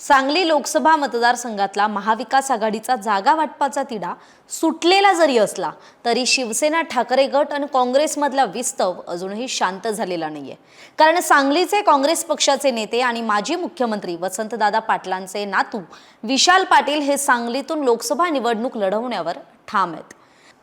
सांगली लोकसभा मतदारसंघातला महाविकास आघाडीचा जागा वाटपाचा तिढा सुटलेला जरी असला तरी शिवसेना ठाकरे गट आणि काँग्रेसमधला विस्तव अजूनही शांत झालेला नाहीये. कारण सांगलीचे काँग्रेस पक्षाचे नेते आणि माजी मुख्यमंत्री वसंतदादा पाटलांचे नातू विशाल पाटील हे सांगलीतून लोकसभा निवडणूक लढवण्यावर ठाम आहेत.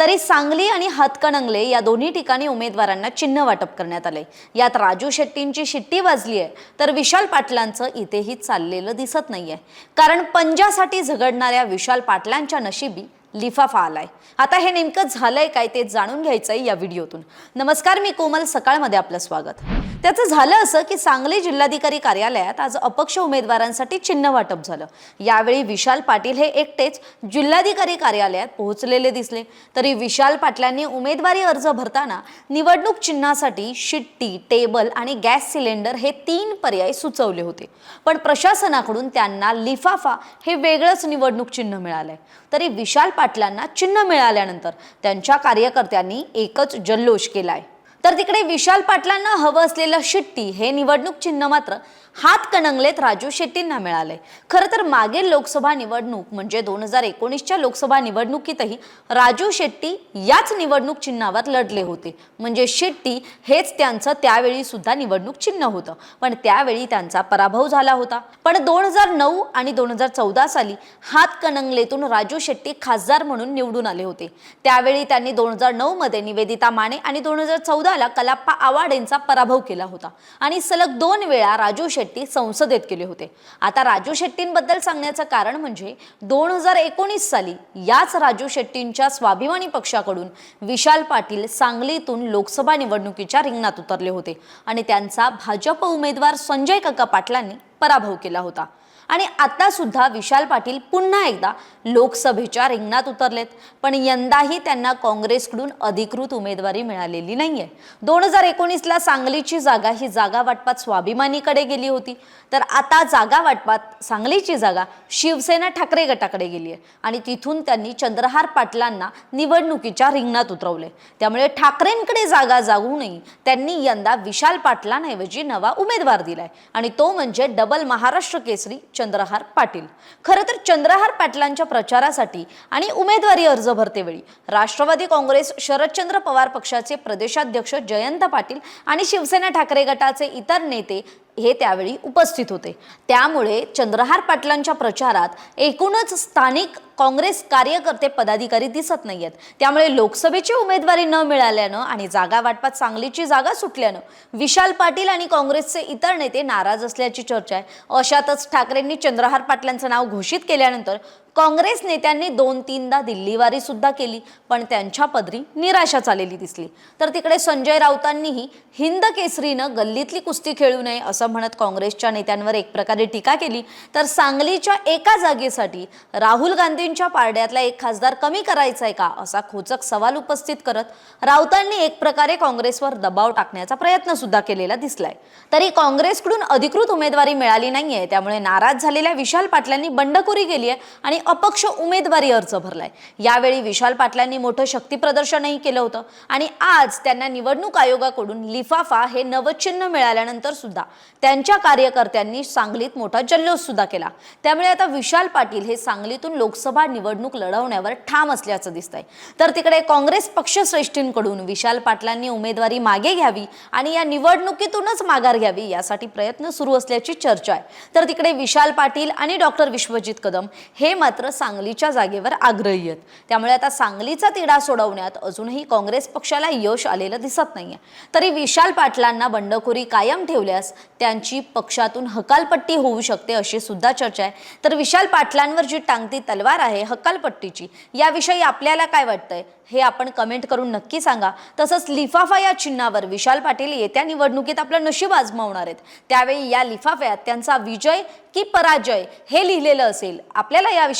तरी सांगली आणि हातकणंगले या दोन्ही ठिकाणी उमेदवारांना चिन्ह वाटप करण्यात आले. यात राजू शेट्टींची शिट्टी वाजली आहे तर विशाल पाटलांचं इथेही चाललेलं दिसत नाहीये. कारण पंजासाठी झगडणाऱ्या विशाल पाटलांच्या नशिबी लिफाफा आलाय. आता हे नेमकं झालंय काय ते जाणून घ्यायचंय या व्हिडिओतून. नमस्कार मी कोमल. सकाळमध्ये आपलं स्वागत. त्याचं झालं असं की सांगली जिल्हाधिकारी कार्यालयात आज अपक्ष उमेदवारांसाठी चिन्ह वाटप झालं. यावेळी विशाल पाटील हे एकटेच जिल्हाधिकारी कार्यालयात पोहोचलेले दिसले. तरी विशाल पाटलांनी उमेदवारी अर्ज भरताना निवडणूक चिन्हासाठी शिट्टी टेबल आणि गॅस सिलेंडर हे तीन पर्याय सुचवले होते. पण प्रशासनाकडून त्यांना लिफाफा हे वेगळंच निवडणूक चिन्ह मिळालंय. तरी विशाल पाटलांना चिन्ह मिळाल्यानंतर त्यांच्या कार्यकर्त्यांनी एकच जल्लोष केलाय. तर तिकडे विशाल पाटलांना हवं असलेलं शिट्टी हे निवडणूक चिन्ह मात्र हात कणंगलेत राजू शेट्टींना मिळालंय. खरं तर मागील लोकसभा निवडणूक म्हणजे दोन हजार एकोणीसच्या लोकसभा निवडणुकीतही राजू शेट्टी याच निवडणूक चिन्हावर लढले होते. म्हणजे शेट्टी हेच त्यांचं त्यावेळी सुद्धा निवडणूक चिन्ह होतं. पण त्यावेळी त्यांचा पराभव झाला होता. पण दोन हजार नऊ आणि दोन हजार चौदा साली हात कणंगलेतून राजू शेट्टी खासदार म्हणून निवडून आले होते. त्यावेळी त्यांनी दोन हजार नऊ मध्ये निवेदिता माने आणि दोन हजार चौदा चौदाला कलाप्पा आवाडेंचा पराभव केला होता. आणि सलग दोन वेळा राजू शेट्टी संसदेत गेले होते. आता राजू शेट्टींबद्दल सांगण्याचं कारण म्हणजे दोन हजार एकोणीस साली याच राजू शेट्टींच्या स्वाभिमानी पक्षाकडून विशाल पाटील सांगलीतून लोकसभा निवडणुकीच्या रिंगणात उतरले होते. आणि त्यांचा भाजप उमेदवार संजय काका पाटलांनी पराभव केला होता. आणि आता सुद्धा विशाल पाटील पुन्हा एकदा लोकसभेच्या रिंगणात उतरलेत. पण यंदाही त्यांना काँग्रेसकडून अधिकृत उमेदवारी मिळालेली नाहीये. दोन हजार एकोणीसला सांगलीची जागा ही जागा वाटपात स्वाभिमानीकडे गेली होती. तर आता जागा वाटपात सांगलीची जागा शिवसेना ठाकरे गटाकडे गेली आहे आणि तिथून त्यांनी चंद्रहार पाटलांना निवडणुकीच्या रिंगणात उतरवले. त्यामुळे ठाकरेंकडे जागा जागूनही त्यांनी यंदा विशाल पाटलांऐवजी नवा उमेदवार दिलाय. आणि तो म्हणजे डबल महाराष्ट्र केसरी चंद्रहार पाटील. खरं तर चंद्रहार पाटलांच्या प्रचारासाठी आणि उमेदवारी अर्ज भरतेवेळी राष्ट्रवादी काँग्रेस शरदचंद्र पवार पक्षाचे प्रदेशाध्यक्ष जयंत पाटील आणि शिवसेना ठाकरे गटाचे इतर नेते हे त्यावेळी उपस्थित होते. त्यामुळे चंद्रहार पाटलांच्या प्रचारात एकूणच स्थानिक काँग्रेस कार्यकर्ते पदाधिकारी दिसत नाही आहेत त्यामुळे लोकसभेची उमेदवारी न मिळाल्यानं आणि जागा वाटपात सांगलीची जागा सुटल्यानं विशाल पाटील आणि काँग्रेसचे इतर नेते नाराज असल्याची चर्चा आहे. अशातच ठाकरेंनी चंद्रहार पाटलांचं नाव घोषित केल्यानंतर काँग्रेस नेत्यांनी दोन तीनदा दिल्लीवारी सुद्धा केली पण त्यांच्या पदरी निराशा चाललेली दिसली. तर तिकडे संजय राऊतांनीही हिंद केसरीनं गल्लीतली कुस्ती खेळू नये असं म्हणत काँग्रेसच्या नेत्यांवर एक प्रकारे टीका केली. तर सांगलीच्या एका जागेसाठी राहुल गांधींच्या पारड्यातला एक खासदार कमी करायचा आहे का असा खोचक सवाल उपस्थित करत राऊतांनी एक प्रकारे काँग्रेसवर दबाव टाकण्याचा प्रयत्न सुद्धा केलेला दिसलाय. तरी काँग्रेसकडून अधिकृत उमेदवारी मिळाली नाहीये त्यामुळे नाराज झालेल्या विशाल पाटलांनी बंडखोरी केली आहे आणि अपक्ष उमेदवारी अर्ज भरलाय. यावेळी विशाल पाटलांनी मोठं शक्तीप्रदर्शनही केलं होतं. आणि आज त्यांना निवडणूक आयोगाकडून लिफाफा हे नवचिन्ह मिळाल्यानंतर सुद्धा त्यांच्या कार्यकर्त्यांनी सांगलीत मोठा जल्लोष सुद्धा केला. त्यामुळे आता विशाल पाटील हे सांगलीतून लोकसभा निवडणूक लढवण्यावर ठाम असल्याचं दिसतंय. तर तिकडे काँग्रेस पक्षश्रेष्ठींकडून विशाल पाटलांनी उमेदवारी मागे घ्यावी आणि या निवडणुकीतूनच माघार घ्यावी यासाठी प्रयत्न सुरू असल्याची चर्चा आहे. तर तिकडे विशाल पाटील आणि डॉक्टर विश्वजित कदम हे मात्र सांगलीच्या जागेवर आग्रही आहेत. त्यामुळे आता सांगलीचा तिढा सोडवण्यात अजूनही काँग्रेस पक्षाला यश आलेलं दिसत नाहीये. तरी विशाल पाटलांना बंडखोरी कायम ठेवल्यास त्यांची पक्षातून हकालपट्टी होऊ शकते अशी सुद्धा चर्चा आहे. तर विशाल पाटलांवर जी टांगती तलवार आहे हकालपट्टीची याविषयी आपल्याला काय वाटतंय? हे आपण कमेंट करून नक्की सांगा. तसंच लिफाफा या चिन्हावर विशाल पाटील येत्या निवडणुकीत आपलं नशीब आजमावणार आहेत. त्यावेळी या लिफाफ्यात त्यांचा विजय की पराजय हे लिहिलेलं असेल. आपल्याला याविषयी